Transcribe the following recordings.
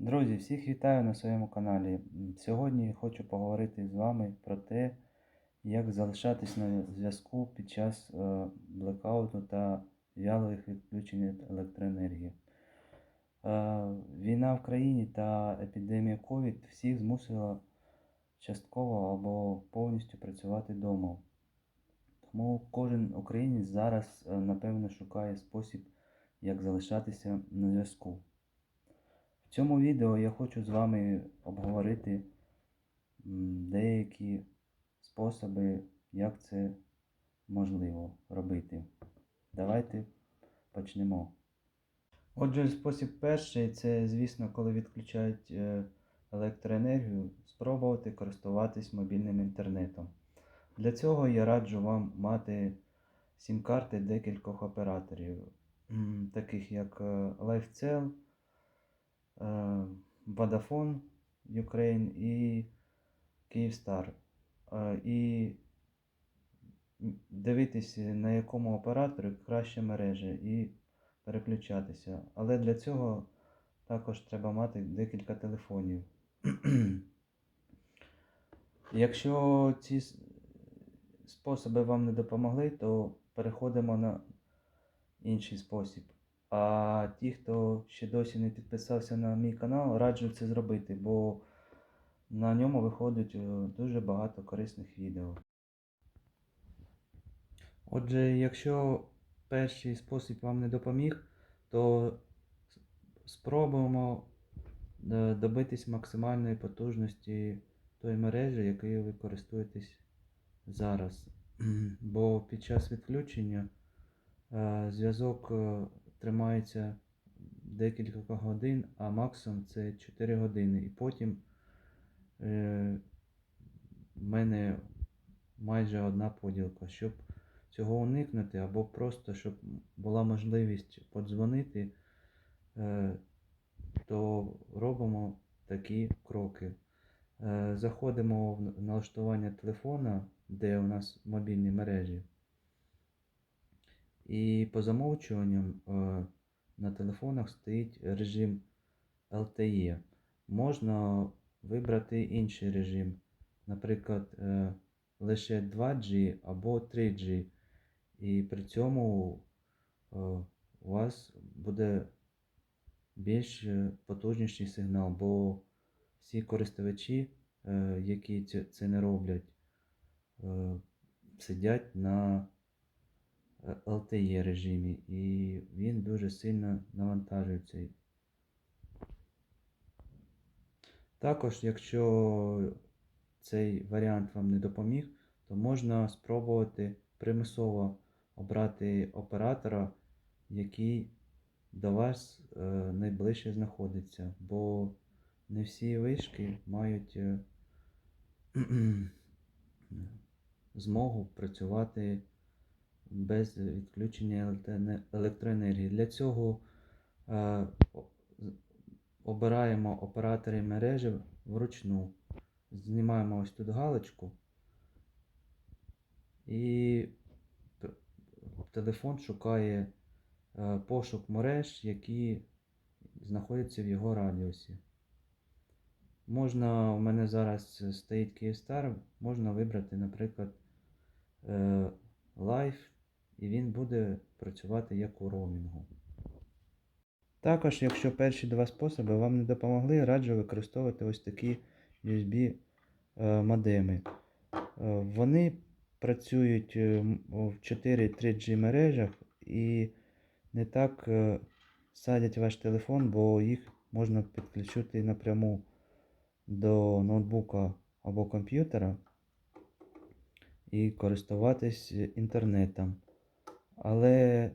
Друзі, всіх вітаю на своєму каналі. Сьогодні хочу поговорити з вами про те, як залишатись на зв'язку під час е, блекауту та вялих відключень електроенергії. Е, Війна в країні та епідемія COVID всіх змусила частково або повністю працювати вдома. Тому кожен українець зараз, е, напевно, шукає спосіб, як залишатися на зв'язку. В цьому відео я хочу з вами обговорити деякі способи, як це можливо робити. Давайте почнемо. Отже, спосіб перший це, звісно, коли відключають е, електроенергію, спробувати користуватись мобільним інтернетом. Для цього я раджу вам мати сім-карти декількох операторів, таких як е, LifeCell, Vodafone Ukraine і Kyivstar. Е, І дивитися, на якому операторі краще мережа і переключатися. Але для цього також треба мати декілька телефонів. Якщо ці способи вам не допомогли, то переходимо на інший спосіб. А ті, хто ще досі не підписався на мій канал, раджу це зробити, бо на ньому виходить е, дуже багато корисних відео. Отже, якщо перший спосіб вам не допоміг, то спробуємо е, добитись максимальної потужності тої мережі, якою ви користуєтесь зараз. Бо під час відключення е, зв'язок тримається декілька годин, а максимум це 4 години. І потім е, в мене майже одна поділка. Щоб цього уникнути, або просто щоб була можливість подзвонити, е, то робимо такі кроки. Е, Заходимо в налаштування телефона, де у нас мобільні мережі. І по замовчуванням е, на телефонах стоїть режим LTE. Можна вибрати інший режим, наприклад, е, лише 2G або 3G. І при цьому е, у вас буде більш е, потужніший сигнал, бо всі користувачі, е, які це- не роблять, е, сидять на е, LTE режимі, і він дуже сильно навантажується. Також, якщо цей варіант вам не допоміг, то можна спробувати примусово обрати оператора, який до вас е, найближче знаходиться, бо не всі вишки мають е, змогу працювати без відключення електроенергії. Для цього е, обираємо оператори мережі вручну. Знімаємо ось тут галочку і телефон шукає е, пошук мереж, які знаходяться в його радіусі. Можна, у мене зараз стоїть Kyivstar, можна вибрати, наприклад, е, Live, і він буде працювати як у роумінгу. Також, якщо перші два способи вам не допомогли, раджу використовувати ось такі USB е, модеми. Е, Вони працюють е, в 4 3G мережах і не так садять ваш телефон, бо їх можна підключити напряму до ноутбука або комп'ютера і користуватись інтернетом. Але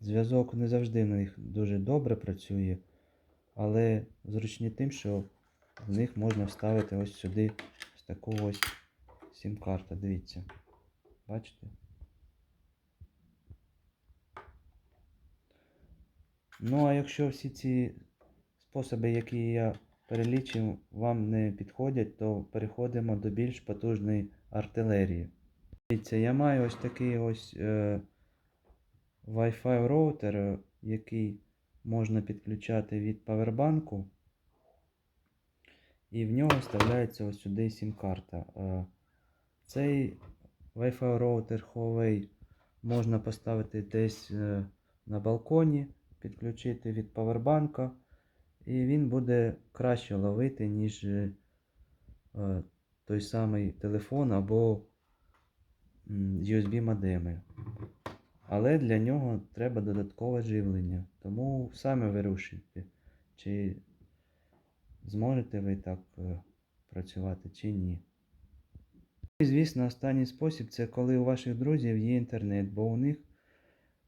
зв'язок не завжди на них дуже добре працює, але зручні тим, що в них можна вставити ось сюди ось таку ось сім-карту. Дивіться. Бачите? Ну, а якщо всі ці способи, які я перелічив, вам не підходять, то переходимо до більш потужної артилерії. Дивіться, я маю ось такий ось е, Wi-Fi роутер, е, який можна підключати від павербанку. І в нього вставляється ось сюди сім-карта. Е, Цей Wi-Fi роутер Huawei можна поставити десь е, на балконі, підключити від павербанка, і він буде краще ловити, ніж е, той самий телефон або м, USB модеми. Але для нього треба додаткове живлення. Тому самі вирушуйте, чи зможете ви так е, працювати, чи ні. І, звісно, останній спосіб це коли у ваших друзів є інтернет, бо у них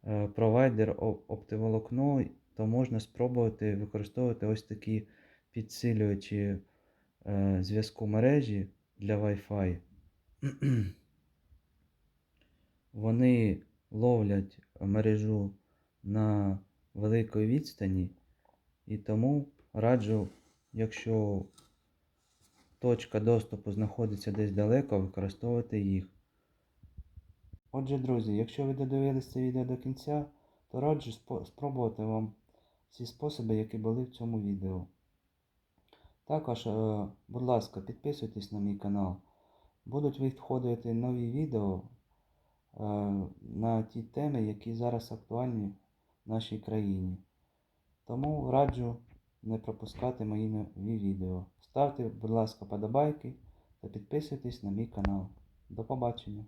е, провайдер о- оптоволокно, то можна спробувати використовувати ось такі підсилювачі е, зв'язку мережі для Wi-Fi. Вони ловлять мережу на великій відстані, і тому раджу, якщо точка доступу знаходиться десь далеко, використовувати їх. Отже, друзі, якщо ви додивилися це відео до кінця, то раджу спробувати вам всі способи, які були в цьому відео. Також, е, будь ласка, підписуйтесь на мій канал. Будуть виходити нові відео на ті теми, які зараз актуальні в нашій країні. Тому раджу не пропускати мої нові відео. Ставте, будь ласка, подобайки та підписуйтесь на мій канал. До побачення!